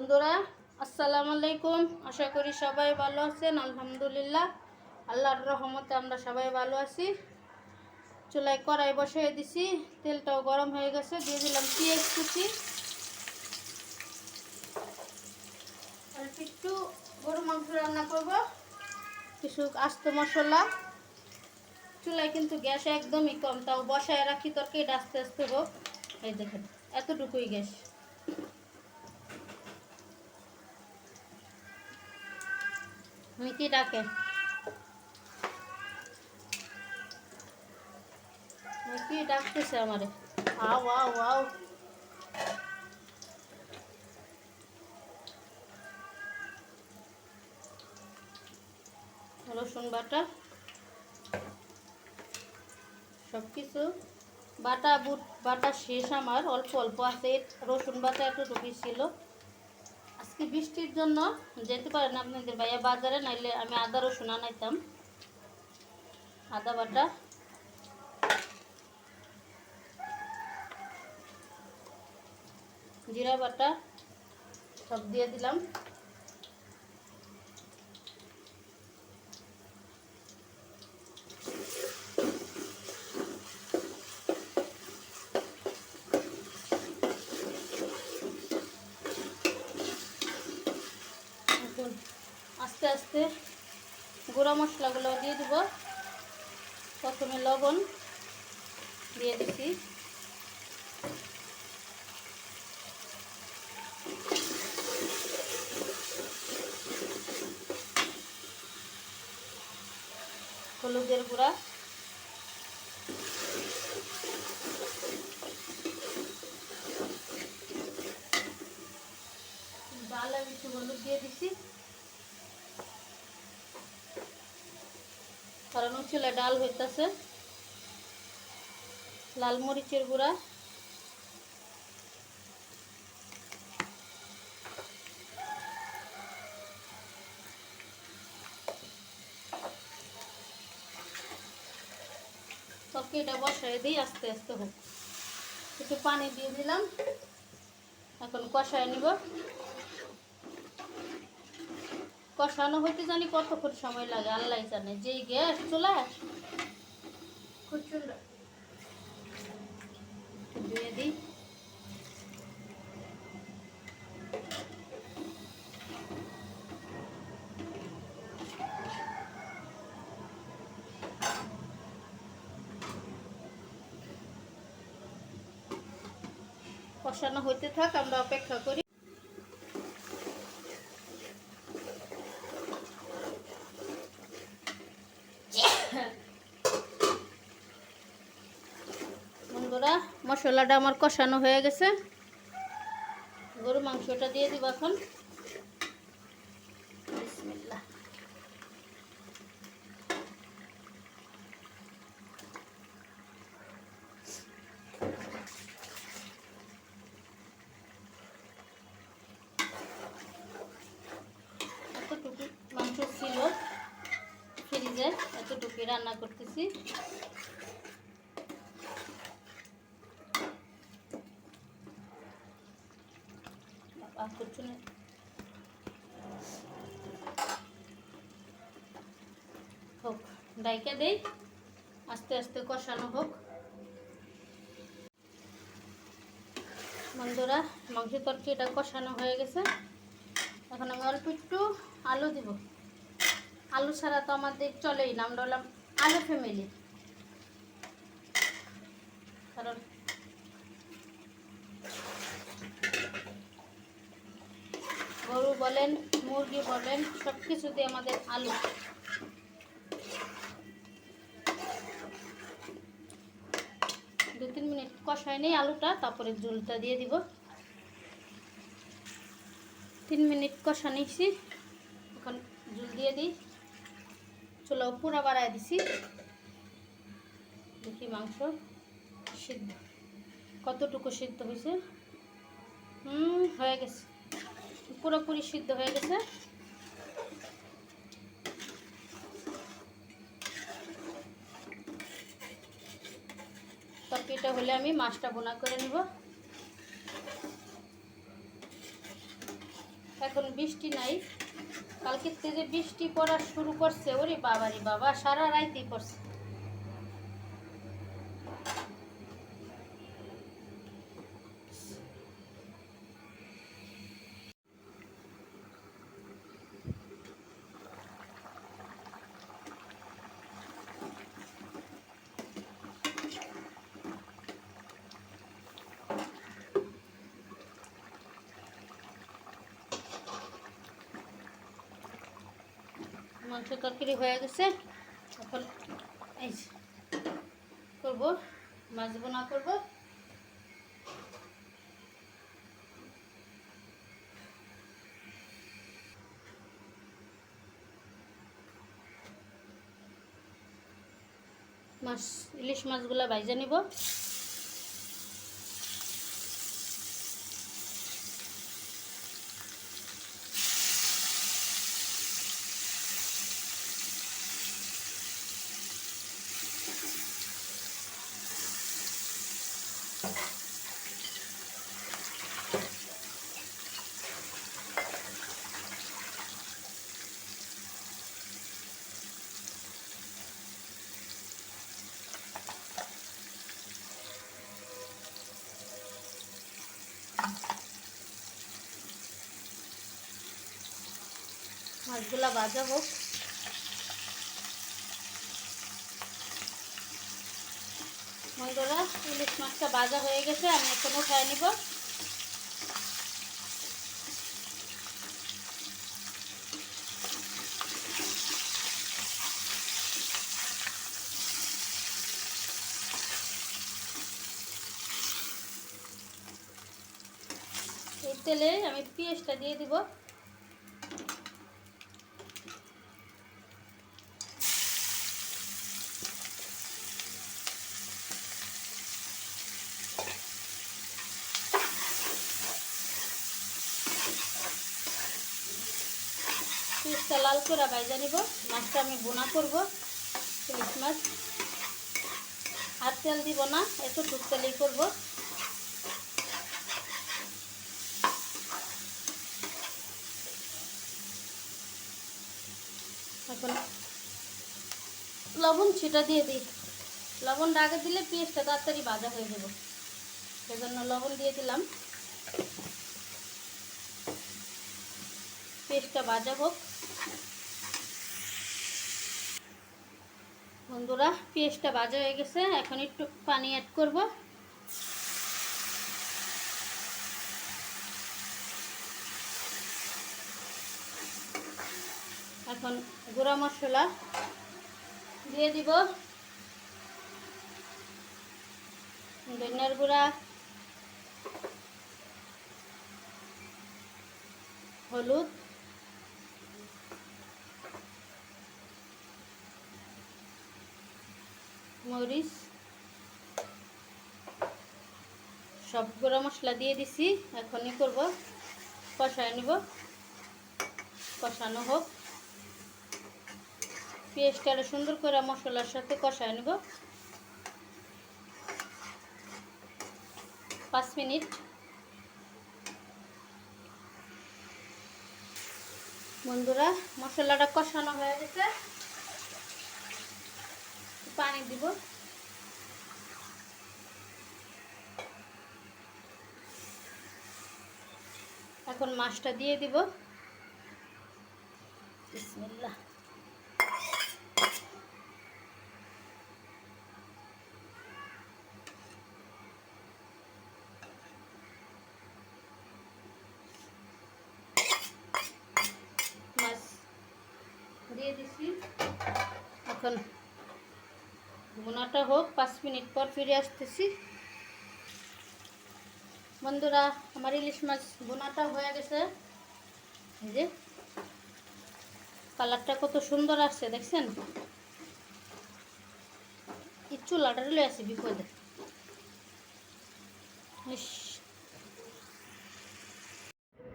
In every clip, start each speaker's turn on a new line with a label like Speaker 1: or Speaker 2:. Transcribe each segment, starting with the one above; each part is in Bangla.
Speaker 1: বন্ধুরা, আসসালামু আলাইকুম। আশা করি সবাই ভালো আছেন, আলহামদুলিল্লাহ। আল্লাহর রহমতে আমরা সবাই ভালো আছি। চুলায় কড়াই বসিয়ে দিছি, তেলটাও গরম হয়ে গেছে, দিয়ে দিলাম পেঁয়াজ কুচি। একটু গরু মাংস রান্না করব, কিছু আস্ত মশলা। চুলায় কিন্তু গ্যাস একদমই কম, তাও বসায় রাখি তরকারিটা আস্তে আস্তে হোক। এই দেখেন, এতটুকুই গ্যাস। মিকি ডাকে মিকি ডাকতেছে আমারে। আও আও আও। রসুন বাটা সব কিছু বাটা বুট বাটা শেষ আমার অল্প অল্প আছে। রসুন বাটা এতটুকুই ছিল। আজকে বৃষ্টির জন্য যেতে পারেন আপনাদের ভাইয়া বাজারে, নাইলে আমি আদা, রসুন আনাইতাম। আদা বাটা। জিরা বাটা, সব দিয়ে দিলাম এখন আস্তে আস্তে গুঁড়া মশলাগুলো দিয়ে দিব। প্রথমে লবণ দিয়ে দিছি। হলুদের গুঁড়া। ডাল আমি একটু দিয়ে দিছি। কারণ চুলে ডাল হইতেছে। লাল মরিচের গুঁড়া। তরকারিটা বসাই দিই, আস্তে আস্তে হোক। একটু পানি দিয়ে দিলাম। এখন কষায় নিব। কষানো হইতে জানি কতক্ষণ সময় লাগে? আল্লাহ জানে। যেই গ্যাস চলে কষানো হইতে থাক, আমরা অপেক্ষা করি বন্ধুরা মশলাটা আমার কষানো হয়ে গেছে। গরু মাংসটা দিয়ে দিব এখন। মাংস ছিল ফ্রিজে এতটুকু রান্না করতেছি। বাবা, কুচুনে। হোক ডাইকে দেই আস্তে আস্তে কষানো হোক। বন্ধুরা মাংস তরকারিটা কষানো হয়ে গেছে। এখন আমি অল্প একটু আলু দিব। আলু ছাড়া তো আমাদের চলেই না আমরা হলাম আলু ফ্যামিলি কারণ গরু বলেন, মুরগি বলেন সব কিছুতে আমাদের আলু। দু তিন মিনিট কষায় নেই আলুটা, তারপরে ঝুলটা দিয়ে দিব। তিন মিনিট কষা নিয়েছি, এখন ঝুল দিয়ে দিই। চুলাও পুরা বাড়ায় দিছি। দেখি মাংস সিদ্ধ। কতটুকু সিদ্ধ হয়েছে? হুম, হয়ে গেছে। পুরোপুরি সিদ্ধ হয়ে গেছে। তরকারিটা হলে আমি মাছটা বোনা করে নিব। এখন বৃষ্টি নাই। কালকের থেকে বৃষ্টি পড়া শুরু করছে, ওরে বাবারে বাবা, সারা রাইতেই পড়ছে। মাংস তরকারি হয়ে গেছে। এখন এই করব মাছ বোনা করব। মাছ, ইলিশ মাছগুলা ভাইজা নিব। মাছগুলা ভাজা হোক। বন্ধুরা ইলিশ মাছটা বাজা হয়ে গেছে আমি এখন উঠায় নিব। তেলে আমি পেঁয়াজটা দিয়ে দিব। পিসটা লাল করে বাইজা নিব। মাছটা আমি বোনা করব, ইলিশ মাছ। আর তেল দিব না একটু টুক তেলেই করব এখন লবণ ছিটা দিয়ে দিই। লবণটা আগে দিলে পেঁয়াজটা তাড়াতাড়ি ভাজা হয়ে যাব। সেজন্য লবণ দিয়ে দিলাম। পেস্টটা ভাজা হোক। বন্ধুরা পেস্টটা ভাজা হয়ে গেছে। এখন একটু পানি অ্যাড করব। এখন গুঁড়া মশলা দিয়ে দিব। ধনিয়ার গুঁড়া, হলুদ, মরিচ, সব গুঁড়া মশলা দিয়ে দিছি, এখনই করব। কষায় নিব। কষানো হোক। পেঁয়াজটা সুন্দর করে মশলার সাথে কষায় নিব। পাঁচ মিনিট। বন্ধুরা, মশলাটা কষানো হয়ে গেছে। পানি দিব। এখন মাছটা দিয়ে দিব। বিসমিল্লাহ মাছ দিয়ে দিছি এখন বোনাটা হোক, পাঁচ মিনিট পর ফিরে আসতেছি। বন্ধুরা, আমার ইলিশ মাছ বোনাটা হয়ে গেছে। এই যে, কালারটা কত সুন্দর আসছে, দেখছেন? চুলাটা লয়ে আসি বিপদে।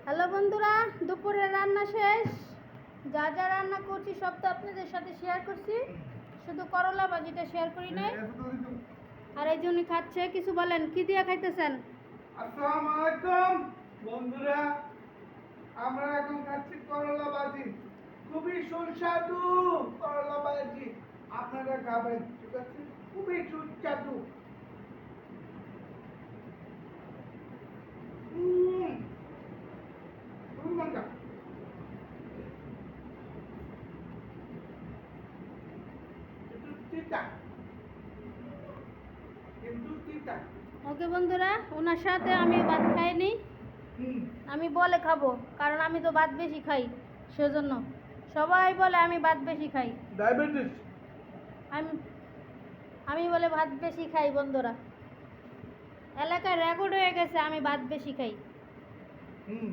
Speaker 1: হ্যালো বন্ধুরা দুপুরে রান্না শেষ। যা যা রান্না করছি সব তো আপনাদের সাথে শেয়ার করছি। শুধু করলা ভাজিটা শেয়ার করি নাই। আর এই জন্য খাচ্ছে, কিছু বলেন, কি দিয়ে খাইতেছেন?
Speaker 2: আসসালামু আলাইকুম, বন্ধুরা। আমরা এখন খাচ্ছি করলা ভাজি। খুবই সুস্বাদু করলা ভাজি। আপনারা খাবেন, ঠিক আছে? খুবই সুস্বাদু।
Speaker 1: বন্ধুরা ওনার সাথে আমি ভাত খাইনি। আমি বলে খাব কারণ আমি তো ভাত বেশি খাই সেজন্য। সবাই বলে আমি ভাত বেশি খাই।
Speaker 2: ডায়াবেটিস।
Speaker 1: আমি আমি বলে ভাত বেশি খাই বন্ধুরা। এলাকায় রেকর্ড হয়ে গেছে আমি ভাত বেশি খাই।
Speaker 2: হুম।